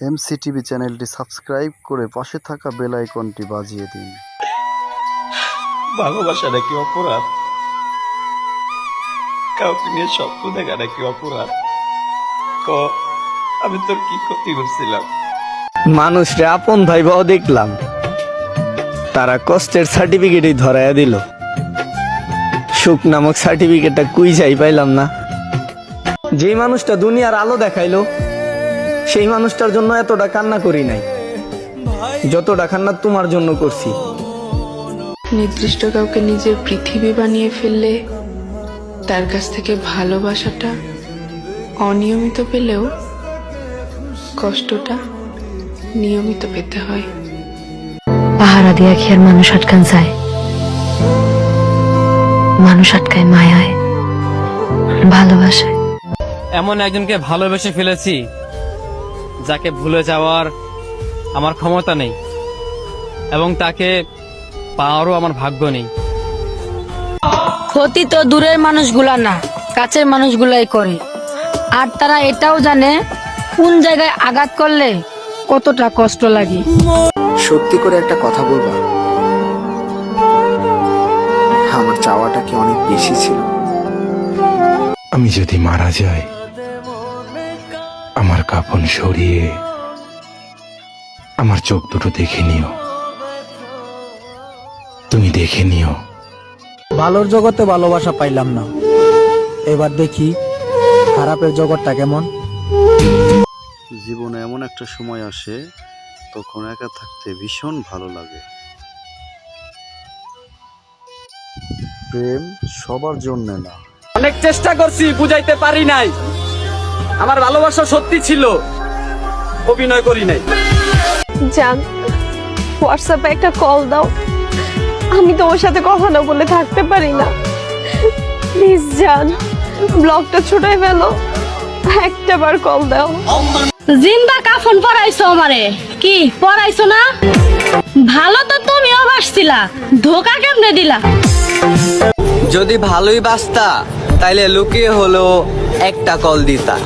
MCTV চ্যানেলটি subscribe করে পাশে থাকা বেল আইকনটি বাজিয়ে দিন। ভালোবাসা নাকি অপরাধ? কাউকে নিয়ে স্বপ্ন দেখা নাকি অপরাধ? ক আমি তোর কি ক্ষতি করছিলাম? মানুষরে আপন ভাইবাও দেখলাম। তারা কষ্টের সার্টিফিকেটই ধরাইয়া দিল। সুখ নামক সার্টিফিকেটটা কুই যাই পাইলাম না। যেই মানুষটা দুনিয়ার আলো দেখাইলো সেই মানুষটার জন্য এতটা কান্না করি নাই। যতটা কান্না তোমার জন্য করছি। নির্দিষ্ট কাউকে নিজের পৃথিবী বানিয়ে ফেললে তার কাছ থেকে ভালোবাসাটা অনিয়মিত পেলেও কষ্টটা নিয়মিত পেতে হয়। পাহারা দিয়া কি আর মানুষ আটকান যায়। মানুষ আটকায় মায়ায় ভালোবাসায়। এমন একজনকে ভালোবেসে ফেলেছি যাকে ভুলে যাওয়ার আমার ক্ষমতা নেই এবং তাকে পাওয়ারও আমার ভাগ্য নেই। ক্ষতি তো দূরের মানুষগুলা না কাছের মানুষগুলাই করে। আর তারা এটাও জানে কোন জায়গায় আঘাত করলে কতটা কষ্ট লাগে। সত্যি করে একটা কথা বলবা? আমার চাওয়াটা কি অনেক বেশি ছিল? আমি যদি মারা যাই কাপন সরিয়ে আমার চোখ দুটো দেখে নিও। তুমি দেখে নিও। ভালোর জগতে ভালোবাসা পাইলাম না। এবার দেখি খারাপের জগৎটা কেমন। জীবনে এমন একটা সময় আসে তখন একা থাকতে ভীষণ ভালো লাগে। প্রেম সবার জন্য না। অনেক চেষ্টা করছি বুঝাইতে পারি নাই। আমার ভালোবাসা সত্যি ছিল। অভিনয় করি নাই। জান হোয়াটসঅ্যাপে একটা কল দাও। আমি তোমার সাথে কথা না বলে থাকতে পারি না। প্লিজ জান ব্লগটা ছুটাই ফেলো। একটা বার কল দাও। জিন্দা কাফন পরাইছো আমারে। কি পরাইছো না? ভালো তো তুমিও বাসছিলা। ধোকা কেমনে দিলা? যদি ভালোই বাসতা তাইলে লুকিয়ে হলো একটা কল দিতা।